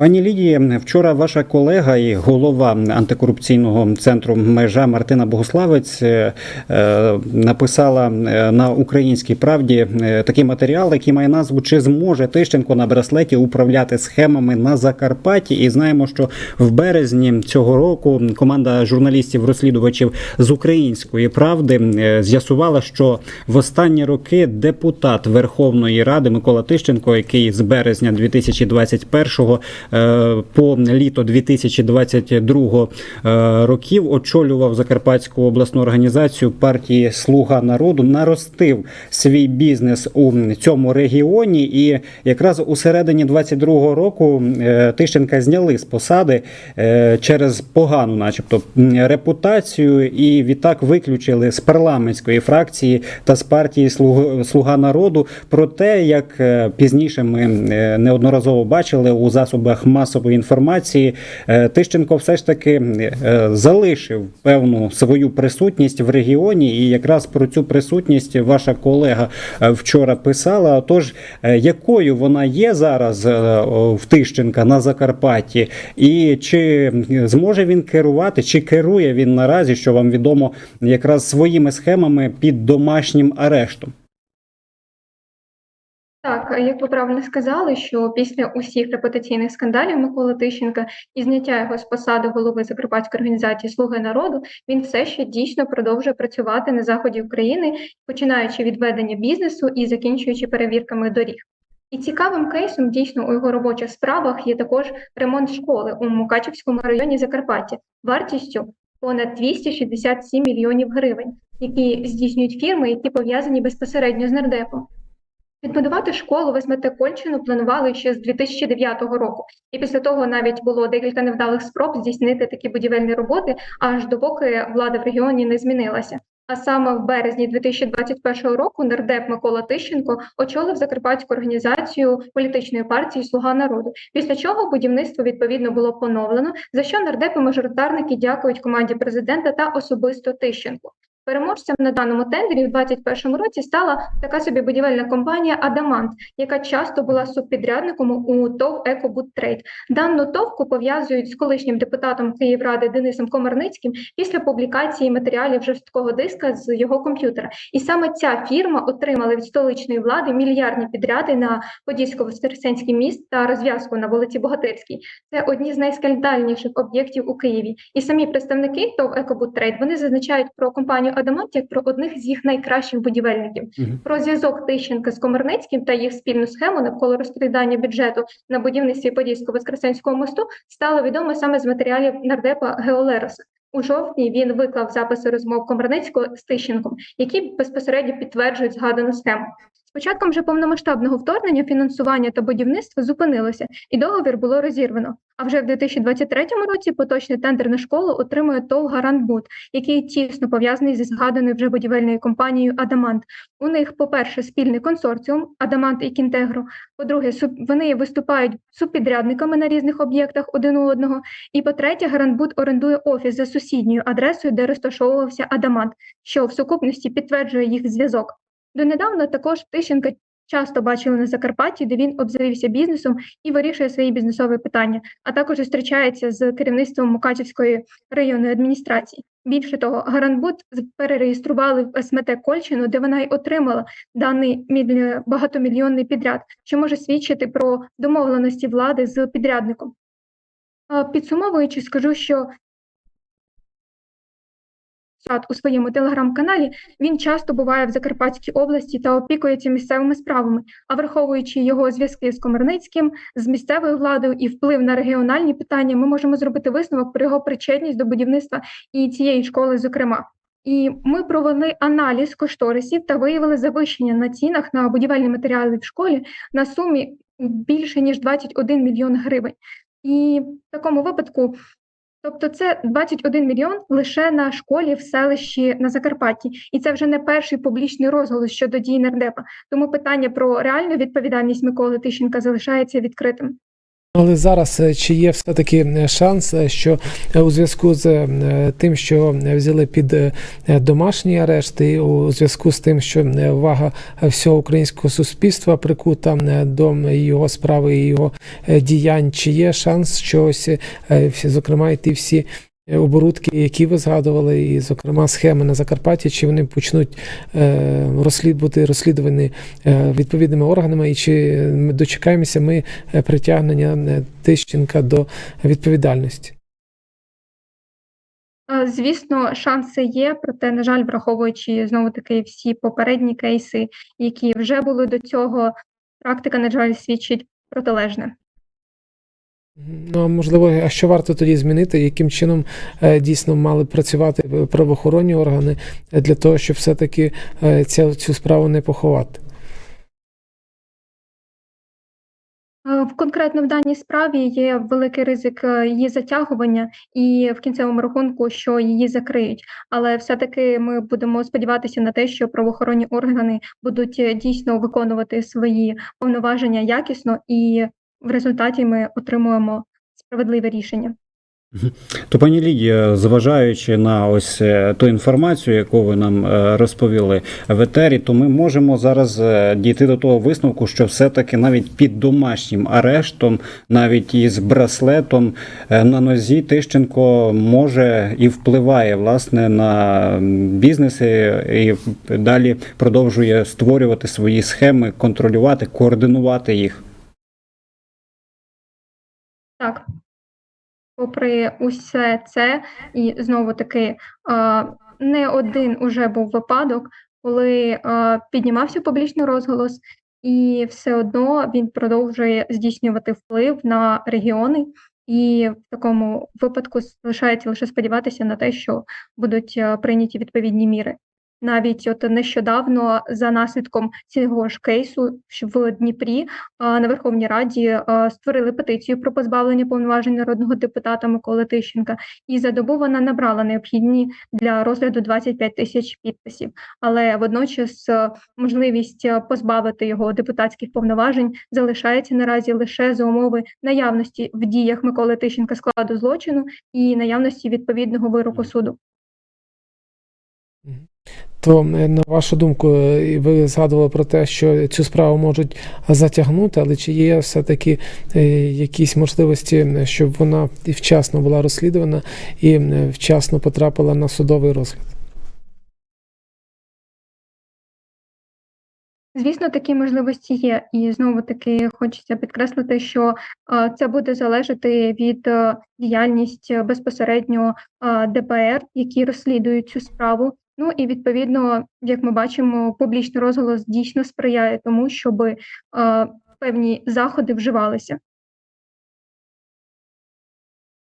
Пані Лідії, вчора ваша колега і голова антикорупційного центру межа Мартина Богославець е, е, написала е, на українській правді такий матеріал, який має назву Чи зможе Тищенко на браслеті управляти схемами на Закарпатті? І знаємо, що в березні цього року команда журналістів-розслідувачів з української правди з'ясувала, що в останні роки депутат Верховної Ради Микола Тищенко, який з березня 2021 е, по літо 2022 е, років очолював Закарпатську обласну організацію партії Слуга народу, наростив свій бізнес у цьому регіоні, і якраз у середині 22 року е, Тищенка зняли з посади е, через погану, начебто, репутацію, і відтак виключили з парламентської фракції та з партії «Слуга- народу. Про те, як е, пізніше ми е, неодноразово бачили у засобах масової інформації, е, Тищенко все ж таки е, залишив певну свою присутність в регіоні, і якраз про цю присутність ваша колега е, вчора писала. Тож, якою вона є зараз в Тищенка на Закарпатті, і чи зможе він керувати, чи керує він наразі, що вам відомо, якраз своїми схемами під домашнім арештом? Так, як ви правильно сказали, що після усіх репутаційних скандалів Миколи Тищенка і зняття його з посади голови Закарпатської організації Слуги народу, він все ще дійсно продовжує працювати на заході України, починаючи від ведення бізнесу і закінчуючи перевірками доріг. І цікавим кейсом дійсно у його робочих справах є також ремонт школи у Мукачівському районі Закарпаття вартістю понад 267 мільйонів гривень, які здійснюють фірми, які пов'язані безпосередньо з нардепом. Відбудувати школу в СМТ Кольчину планували ще з 2009 року, і після того навіть було декілька невдалих спроб здійснити такі будівельні роботи, аж допоки влада в регіоні не змінилася. А саме в березні 2021 року нардеп Микола Тищенко очолив Закарпатську організацію політичної партії Слуга народу. Після чого будівництво відповідно було поновлено, за що нардепи-мажоритарники дякують команді президента та особисто Тищенку. Переможцем на даному тендері в 2021 році стала така собі будівельна компанія Адамант, яка часто була субпідрядником у ТОВ «Екобудтрейд». Дану товку пов'язують з колишнім депутатом Київради Денисом Комарницьким після публікації матеріалів жорсткого диска з його комп'ютера. І саме ця фірма отримала від столичної влади мільярдні підряди на Подільсько-Воскресенський міст та розв'язку на вулиці Богатирській. Це одні з найскандальніших об'єктів у Києві. І самі представники ТОВ «Екобудтрейд» вони зазначають про компанію Адамант як про одних з їх найкращих будівельників. угу. Про зв'язок Тищенка з Комарницьким та їх спільну схему навколо розкрадання бюджету на будівництві Подільсько-Воскресенського мосту стало відомо саме з матеріалів нардепа Геолероса. У жовтні він виклав записи розмов Комарницького з Тищенком, які безпосередньо підтверджують згадану схему. З початком же повномасштабного вторгнення фінансування та будівництво зупинилося, і договір було розірвано. А вже в 2023 році поточний тендер на школу отримує ТОВ «Гарантбуд», який тісно пов'язаний зі згаданою вже будівельною компанією Адамант. У них, по-перше, спільний консорціум Адамант і Кінтегро. По-друге, вони виступають субпідрядниками на різних об'єктах один у одного. І по-третє, Гарантбуд орендує офіс за сусідньою адресою, де розташовувався Адамант, що в сукупності підтверджує їх зв'язок. Донедавна також Тищенка часто бачили на Закарпатті, де він обзавівся бізнесом і вирішує свої бізнесові питання, а також зустрічається з керівництвом Мукачівської районної адміністрації. Більше того, Гарантбуд перереєстрували в СМТ Кольчину, де вона й отримала даний багатомільйонний підряд, що може свідчити про домовленості влади з підрядником. Підсумовуючи, скажу, що Сад у своєму телеграм-каналі він часто буває в Закарпатській області та опікується місцевими справами, а враховуючи його зв'язки з Комарницьким, з місцевою владою і вплив на регіональні питання, ми можемо зробити висновок про його причетність до будівництва і цієї школи, зокрема. І ми провели аналіз кошторисів та виявили завищення на цінах на будівельні матеріали в школі на сумі більше ніж 21 мільйон гривень. І в такому випадку Тобто це 21 мільйон лише на школі в селищі на Закарпатті, і це вже не перший публічний розголос щодо дій нардепа. Тому питання про реальну відповідальність Миколи Тищенка залишається відкритим. Але зараз е, чи є все-таки е, шанс, е, що у зв'язку з тим, що взяли під домашній арешт, і у зв'язку з тим, що увага всього українського суспільства прикута до його справи і його діянь, чи є шанс, що ось, зокрема, і ті всі оборудки, які ви згадували, і, зокрема, схеми на Закарпатті, чи вони почнуть е, бути розслідувані е, відповідними органами, і чи дочекаємося ми е, притягнення е, Тищенка до відповідальності? Е, Звісно, шанси є, проте, на жаль, враховуючи знову таки всі попередні кейси, які вже були до цього, практика, на жаль, свідчить протилежне. Ну, а можливо, а що варто тоді змінити, яким чином е, дійсно мали працювати е, правоохоронні органи для того, щоб все-таки е, ця, цю справу не поховати? В конкретно в даній справі є великий ризик її затягування і в кінцевому рахунку, що її закриють. Але все-таки ми будемо сподіватися на те, що правоохоронні органи будуть дійсно виконувати свої повноваження якісно, і в результаті ми отримуємо справедливе рішення. То, пані Лідія, зважаючи на ось е, ту інформацію, яку ви нам е, розповіли в етері, то ми можемо зараз е, дійти до того висновку, що все-таки навіть під домашнім арештом, навіть із браслетом на нозі Тищенко може і впливає власне на бізнеси і далі продовжує створювати свої схеми, контролювати, координувати їх. Так. Попри усе це, і знову таки, не один уже був випадок, коли піднімався публічний розголос, і все одно він продовжує здійснювати вплив на регіони. І в такому випадку залишається лише сподіватися на те, що будуть прийняті відповідні міри. Навіть от нещодавно за наслідком цього ж кейсу в Дніпрі на Верховній Раді створили петицію про позбавлення повноважень народного депутата Миколи Тищенка, і за добу вона набрала необхідні для розгляду 25 тисяч підписів. Але водночас можливість позбавити його депутатських повноважень залишається наразі лише за умови наявності в діях Миколи Тищенка складу злочину і наявності відповідного вироку суду. То, е, на вашу думку, е, ви згадували про те, що цю справу можуть затягнути, але чи є все-таки е, якісь можливості, щоб вона вчасно була розслідувана і вчасно потрапила на судовий розгляд? Звісно, такі можливості є, і знову таки хочеться підкреслити, що це буде залежати від діяльність безпосередньо ДБР, які розслідують цю справу. Ну і відповідно, як ми бачимо, публічний розголос дійсно сприяє тому, щоб е, певні заходи вживалися.